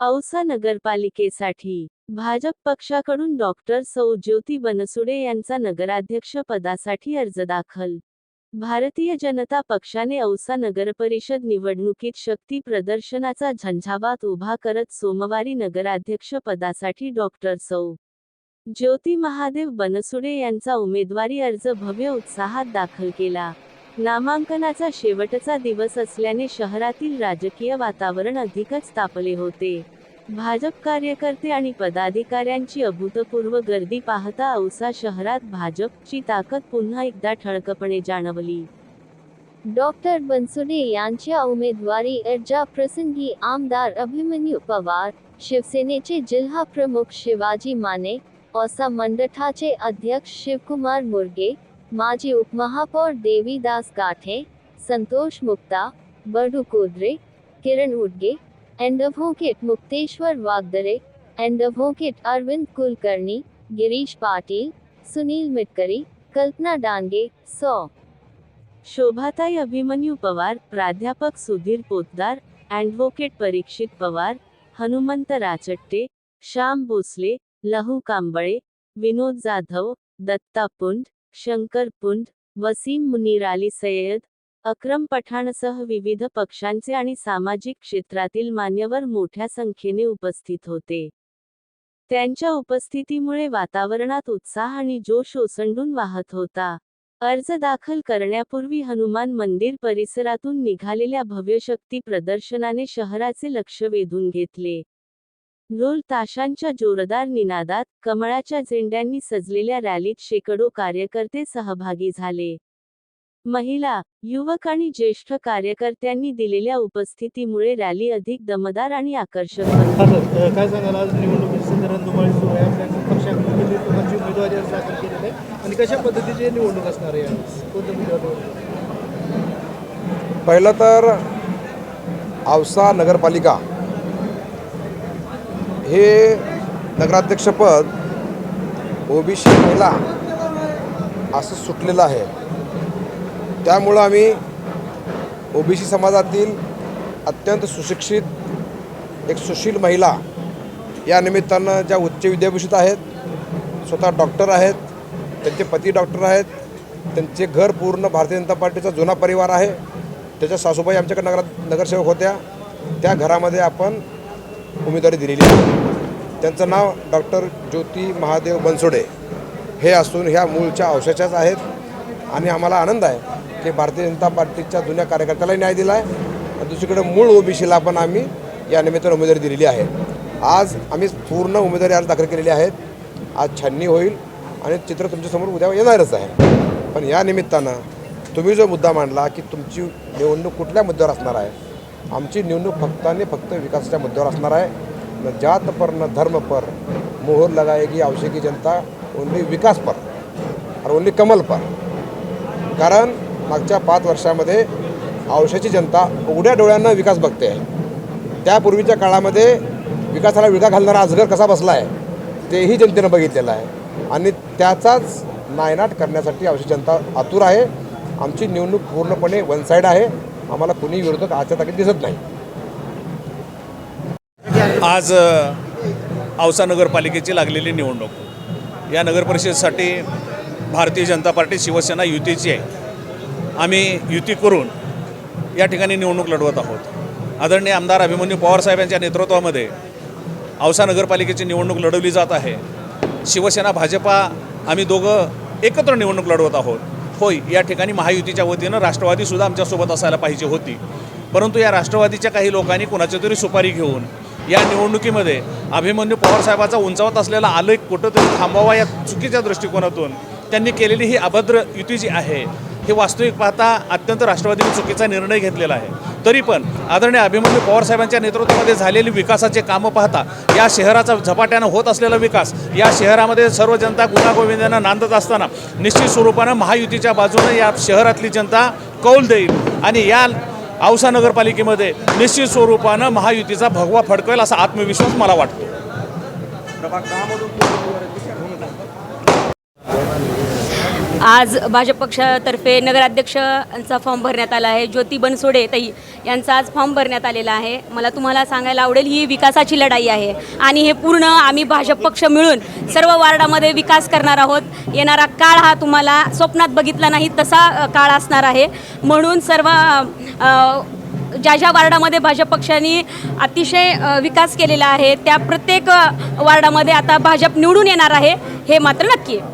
औसा नगरपालिकेसाठी भाजप पक्षाकडून डॉक्टर सौ. ज्योती बनसुडे यांचा नगराध्यक्ष पदासाठी अर्ज दाखल. भारतीय जनता पक्षाने औसा नगरपरिषद निवडणुकीत शक्ती प्रदर्शनाचा झंझावात उभा करत सोमवारी नगराध्यक्ष पदासाठी डॉक्टर सौ. ज्योती महादेव बनसुडे यांचा उमेदवारी अर्ज भव्य उत्साहात दाखल केला. नामांकनाचा शेवटचा दिवस असल्याने शहरातील राजकीय वातावरण अधिकच तापले होते. भाजप कार्यकर्ते आणि पदाधिकाऱ्यांची अभूतपूर्व गर्दी पाहता औसा शहरात भाजपची ताकद पुन्हा एकदा ठळकपणे जाणवली. डॉक्टर बनसुडे यांच्या उमेदवारी अर्जाप्रसंगी आमदार अभिमन्यू पवार शिवसेनेचे जिल्हा प्रमुख शिवाजी माने औसा मंडठाचे अध्यक्ष शिवकुमार मुर्गे माजी उपमहापौर देवीदास गाठे संतोष मुक्ता, बडू कोदरे, किरण उडगे एंडव्होकेट मुक्तेश्वर वागदरे एंडव्होकेट अरविंद कुलकर्णी, गिरीश पाटील, सुनील मिटकरी, कल्पना डांगे, सौ। शोभाताई अभिमन्यू पवार, प्राध्यापक सुधीर पोतदार ॲडव्होकेट परीक्षित पवार, हनुमंत राचट्टे श्याम भोसले, लहू कांबळे, विनोद जाधव, दत्ता पुंड शंकर पुंड वसीम मुनीर अली सय्यद अक्रम पठाणसह विविध पक्षांचे आणि सामाजिक क्षेत्रातील मान्यवर मोठ्या संख्येने उपस्थित होते. त्यांच्या उपस्थितीमुळे वातावरणात उत्साह आणि जोश ओसंडून वाहत होता. अर्ज दाखल करण्यापूर्वी हनुमान मंदिर परिसरातून निघालेल्या भव्यशक्ती प्रदर्शनाने शहराचे लक्ष वेधून घेतले. ढोल ताशांच्या जोरदार निनादात कमळाच्या झेंड्यांनी सजलेल्या रॅलीत शेकडो कार्यकर्ते सहभागी झाले. महिला युवक आणि ज्येष्ठ कार्यकर्त्यांनी दिलेल्या उपस्थितीमुळे रॅली अधिक दमदार आणि आकर्षक काय सांगाल? आज आणि कशा पद्धतीची निवडणूक असणार आहे? पहिलं तर औसा नगरपालिका हे नगराध्यक्षपद ओबीसी महिला असं सुटलेलं आहे. त्यामुळं आम्ही ओबीसी समाजातील अत्यंत सुशिक्षित एक सुशील महिला या निमित्तानं ज्या उच्च विद्याभूषित आहेत स्वतः डॉक्टर आहेत त्यांचे पती डॉक्टर आहेत त्यांचे घर पूर्ण भारतीय जनता पार्टीचा जुना परिवार आहे त्याच्या सासूबाई आमच्याकडे नगर नगरसेवक होत्या त्या घरामध्ये आपण उमेदवारी दिलेली आहे. त्यांचं नाव डॉक्टर ज्योती महादेव बनसोडे. हे असून ह्या मूळच्या औषधाच्याच आहेत. आणि आम्हाला आनंद आहे की भारतीय जनता पार्टीच्या जुन्या कार्यकर्त्याला न्याय दिला आहे दुसरीकडे मूळ ओबीसीला पण आम्ही या निमित्तानं उमेदवारी दिलेली आहे. आज आम्ही पूर्ण उमेदवारी अर्ज दाखल केलेली आहेत. आज छाननी होईल आणि चित्र तुमच्यासमोर उद्या येणारच आहे. पण या निमित्तानं तुम्ही जो मुद्दा मांडला की तुमची निवडणूक कुठल्या मुद्द्यावर असणार आहे आमची निवडणूक फक्त आणि फक्त विकासाच्या मुद्द्यावर असणार आहे. न जात पर न धर्म पर मोहर लगाएगी आवश्यकी जनता ओनली विकास पर ओनली कमल पर. कारण मागच्या पाच वर्षामध्ये औषधाची जनता उघड्या डोळ्यांना विकास बघते आहे. त्यापूर्वीच्या काळामध्ये विकासाला विळखा घालणारा अजगर कसा बसला आहे तेही जनतेनं बघितलेलं आहे. आणि त्याचाच नायनाट करण्यासाठी आवश्यक जनता आतुर आहे. आमची निवडणूक पूर्णपणे वन साईड आहे. आम्हाला कुणी विरोधक आजच्या ताकीद दिसत नाही. आज औसा नगरपालिकेची लागलेली निवडणूक. या नगरपरिषदेसाठी भारतीय जनता पार्टी शिवसेना युतीची आहे. आम्ही युती करून या ठिकाणी निवडणूक लढवत आहोत. आदरणीय आमदार अभिमन्यू पवार साहेबांच्या नेतृत्वामध्ये औसा नगरपालिकेची निवडणूक लढवली जात आहे. शिवसेना भाजपा आम्ही दोघं एकत्र निवडणूक लढवत आहोत. होय या ठिकाणी महायुतीच्या वतीनं राष्ट्रवादीसुद्धा आमच्यासोबत असायला पाहिजे होती. परंतु या राष्ट्रवादीच्या काही लोकांनी कुणाची तरी सुपारी घेऊन या निवडणुकीमध्ये अभिमन्यू पवारसाहेबाचा उंचावत असलेला आलेख कुठंतरी थांबावा या चुकीच्या दृष्टिकोनातून त्यांनी केलेली ही अभद्र युती जी आहे हे वास्तविक पाहता अत्यंत राष्ट्रवादीने चुकीचा निर्णय घेतलेला आहे. तरी पण आदरणीय अभिमन्यू पवारसाहेबांच्या नेतृत्वामध्ये झालेली विकासाचे कामं पाहता या शहराचा झपाट्यानं होत असलेला विकास या शहरामध्ये सर्व जनता गुणागोविंदांना नांदत असताना निश्चित स्वरूपानं महायुतीच्या बाजूनं या शहरातली जनता कौल देईल आणि या औसा नगरपालिकेमध्ये निश्चित स्वरूपानं महायुतीचा भगवा फडकवेल असा आत्मविश्वास मला वाटतो. आज भाजप पक्षातर्फे नगराध्यक्षांचा फॉर्म भरण्यात आला आहे. ज्योती बनसोडे ताई यांचा आज फॉर्म भरण्यात आलेला आहे. मला तुम्हाला सांगायला आवडेल ही विकासाची लढाई आहे. आणि हे पूर्ण आम्ही भाजप पक्ष मिळून सर्व वार्डामध्ये विकास करणार आहोत. येणारा काळ हा तुम्हाला स्वप्नात बघितला नाही तसा काळ असणार आहे. म्हणून सर्व ज्या ज्या वार्डामध्ये भाजप पक्षाने अतिशय विकास केलेला आहे त्या प्रत्येक वार्डामध्ये आता भाजप निवडून येणार आहे हे मात्र नक्की आहे.